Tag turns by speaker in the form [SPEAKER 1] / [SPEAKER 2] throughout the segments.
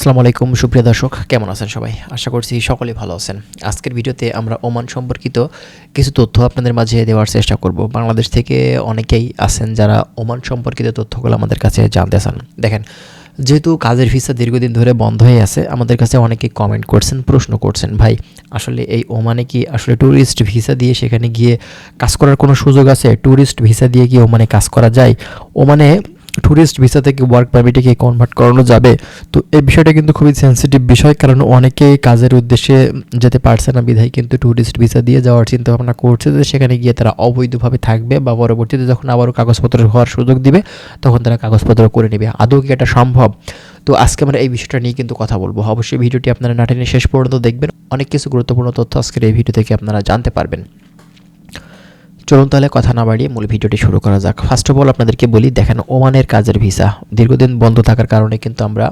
[SPEAKER 1] আসসালামু আলাইকুম সুপ্রিয় দর্শক, কেমন আছেন সবাই? আশা করছি সকলেই ভালো আছেন। আজকের ভিডিওতে আমরা ওমান সম্পর্কিত কিছু তথ্য আপনাদের মাঝে দেওয়ার চেষ্টা করব। বাংলাদেশ থেকে অনেকেই আছেন যারা ওমান সম্পর্কিত তথ্যগুলো আমাদের কাছে জানতে চান। দেখেন, যেহেতু কাজের ভিসা দীর্ঘদিন ধরে বন্ধ হয়ে আছে, আমাদের কাছে অনেকেই কমেন্ট করছেন, প্রশ্ন করছেন, ভাই, আসলে এই ওমানে কি আসলে ট্যুরিস্ট ভিসা দিয়ে সেখানে গিয়ে কাজ করার কোনো সুযোগ আছে? ট্যুরিস্ট ভিসা দিয়ে কি ওমানে কাজ করা যায়? ওমানে ট্যুরিস্ট ভিসা থেকে ওয়ার্ক পারমিটে কি কনভার্ট করানো যাবে। তো এই বিষয়টা কিন্তু খুবই সেন্সিটিভ বিষয়, কারণ অনেকেই কাজের উদ্দেশ্যে যেতে পারছে না, বিধায় কিন্তু ট্যুরিস্ট ভিসা দিয়ে যাওয়ার চিন্তা ভাবনা করছে যে সেখানে গিয়ে তারা অবৈধভাবে থাকবে বা পরবর্তীতে যখন আবারও কাগজপত্র হওয়ার সুযোগ দিবে, তখন তারা কাগজপত্র করে নেবে। আদৌ কি এটা সম্ভব? তো আজকে আমরা এই বিষয়টা নিয়ে কিন্তু কথা বলব। অবশ্যই ভিডিওটি আপনারা নাটেনে শেষ পর্যন্ত দেখবেন। অনেক কিছু গুরুত্বপূর্ণ তথ্য আজকের এই ভিডিও থেকে আপনারা জানতে পারবেন। চলুন তাহলে কথা না বাড়িয়ে মূল ভিডিওটি শুরু করা যাক। ফার্স্ট অফ অল আপনাদেরকে বলি, দেখেন, ওমানের কাজের ভিসা। দীর্ঘদিন বন্ধ থাকার কারণে কিন্তু আমরা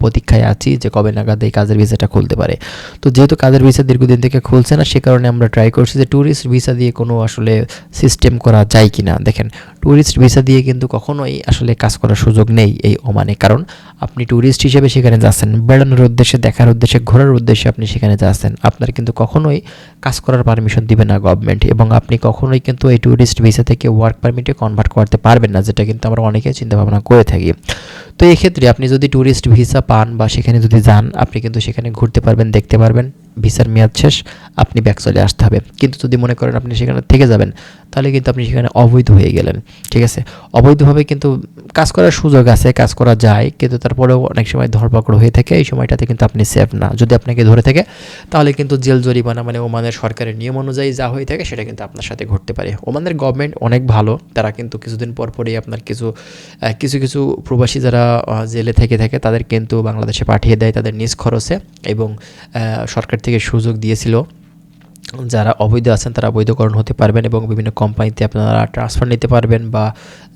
[SPEAKER 1] প্রতীক্ষায় আছি যে কবে নাগাদ এই কাজের ভিসাটা খুলতে পারে। তো যেহেতু কাজের ভিসা দীর্ঘদিন থেকে খুলছে না, সে কারণে আমরা ট্রাই করছি যে ট্যুরিস্ট ভিসা দিয়ে কোনো আসলে সিস্টেম করা যায় কি না দেখেন ট্যুরিস্ট ভিসা দিয়ে কিন্তু কখনোই আসলে কাজ করার সুযোগ নেই এই ওমানে। কারণ আপনি ট্যুরিস্ট হিসেবে সেখানে যাচ্ছেন, বেড়ানোর উদ্দেশ্যে, দেখার উদ্দেশ্যে, ঘোরার উদ্দেশ্যে আপনি সেখানে যাচ্ছেন। আপনার কিন্তু কখনোই কাজ করার পারমিশন দিবে না গভর্নমেন্ট এবং আপনি কখনোই কিন্তু এই ট্যুরিস্ট ভিসা থেকে ওয়ার্ক পারমিটে কনভার্ট করতে পারবেন না, যেটা কিন্তু আমরা অনেকে চিন্তা ভাবনা করে থাকি। তো এক্ষেত্রে আপনি যদি ট্যুরিস্ট ভিসা পান বা সেখানে যদি যান, আপনি কিন্তু সেখানে ঘুরতে পারবেন, দেখতে পারবেন। ভিসার মেয়াদ শেষ আপনি ব্যাক চলে আসতে হবে। কিন্তু যদি মনে করেন আপনি সেখানে থেকে যাবেন তাহলে কিন্তু আপনি সেখানে অবৈধ হয়ে গেলেন ঠিক আছে? অবৈধভাবে কিন্তু কাজ করার সুযোগ আছে কাজ করা যায় কিন্তু তারপরেও অনেক সময় ধরপাকড় হয়ে থাকে এই সময়টাতে কিন্তু আপনি সেফ না। যদি আপনাকে ধরে থাকে তাহলে কিন্তু জেল জরিমানা মানে ওমানের সরকারের নিয়ম অনুযায়ী যা হয়ে থাকে সেটা কিন্তু আপনার সাথে ঘটতে পারে। ওমানের গভর্নমেন্ট অনেক ভালো তারা কিন্তু কিছুদিন পর পরই আপনার কিছু কিছু কিছু প্রবাসী যারা জেলে থেকে থাকে তাদের কিন্তু বাংলাদেশে পাঠিয়ে দেয় তাদের নিজ খরচে এবং আহ, সরকার থেকে সুযোগ দিয়েছিল, যারা অবৈধ আছেন তারা বৈধকরণ হতে পারবেন এবং বিভিন্ন কোম্পানিতে আপনারা ট্রান্সফার নিতে পারবেন বা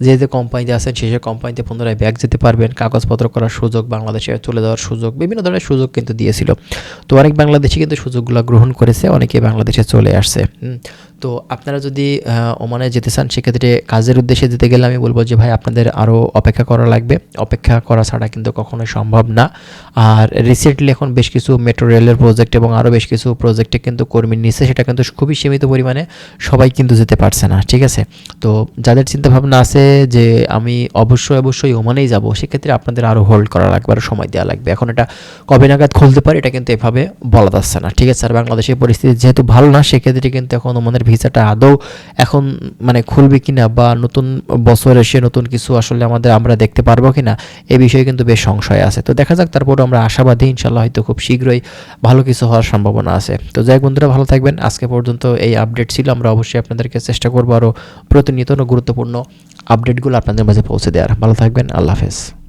[SPEAKER 1] যে যে কোম্পানিতে আছেন সেই সব কোম্পানিতে পুনরায় ব্যাগ যেতে পারবেন। কাগজপত্র করার সুযোগ, বাংলাদেশে চলে যাওয়ার সুযোগ, বিভিন্ন ধরনের সুযোগ কিন্তু দিয়েছিল। তো অনেক বাংলাদেশি কিন্তু সুযোগগুলো গ্রহণ করেছে, অনেকে বাংলাদেশে চলে আসছে। তো আপনারা যদি ওমানে যেতে চান, সেক্ষেত্রে কাজের উদ্দেশ্যে যেতে গেলে আমি বলব যে, ভাই, আপনাদের আরও অপেক্ষা করা লাগবে। অপেক্ষা করা ছাড়া কিন্তু কখনোই সম্ভব না। আর রিসেন্টলি এখন বেশ কিছু মেট্রো রেলের প্রজেক্ট এবং আরও বেশ কিছু প্রজেক্টে কিন্তু কর্মী নিচ্ছে সেটা কিন্তু খুবই সীমিত পরিমাণে সবাই কিন্তু যেতে পারছে না, ঠিক আছে? তো যাদের চিন্তা ভাবনা আছে যে, আমি অবশ্যই অবশ্যই ওমানেই যাব, সেক্ষেত্রে আপনাদের আরও হোল্ড করা লাগবে আরও সময় দেওয়া লাগবে। এখন এটা কবে নাগাদ খুলতে পারে, এটা কিন্তু এভাবে বলা যাচ্ছে না, ঠিক আছে? আর বাংলাদেশের পরিস্থিতি যেহেতু ভালো না, সেক্ষেত্রে কিন্তু এখন ওমানের ভিসাটা আদৌ এখন মানে খুলবে কিনা বা নতুন বছর এসে নতুন কিছু আসলে আমাদের আমরা দেখতে পারব কিনা এই বিষয়ে কিন্তু বেশ সংশয় আছে। তো দেখা যাক তারপর আমরা আশাবাদী ইনশাল্লাহ হয়তো খুব শীঘ্রই ভালো কিছু হওয়ার সম্ভাবনা আছে। তো যাই বন্ধুরা, ভালো থাকবেন। আজকে পর্যন্ত এই আপডেট ছিল, আমরা অবশ্যই আপনাদেরকে চেষ্টা করব আরও প্রতিনিয়ত গুরুত্বপূর্ণ আপডেটগুলো আপনাদের মাঝে পৌঁছে দেওয়ার। ভালো থাকবেন, আল্লাহ হাফেজ।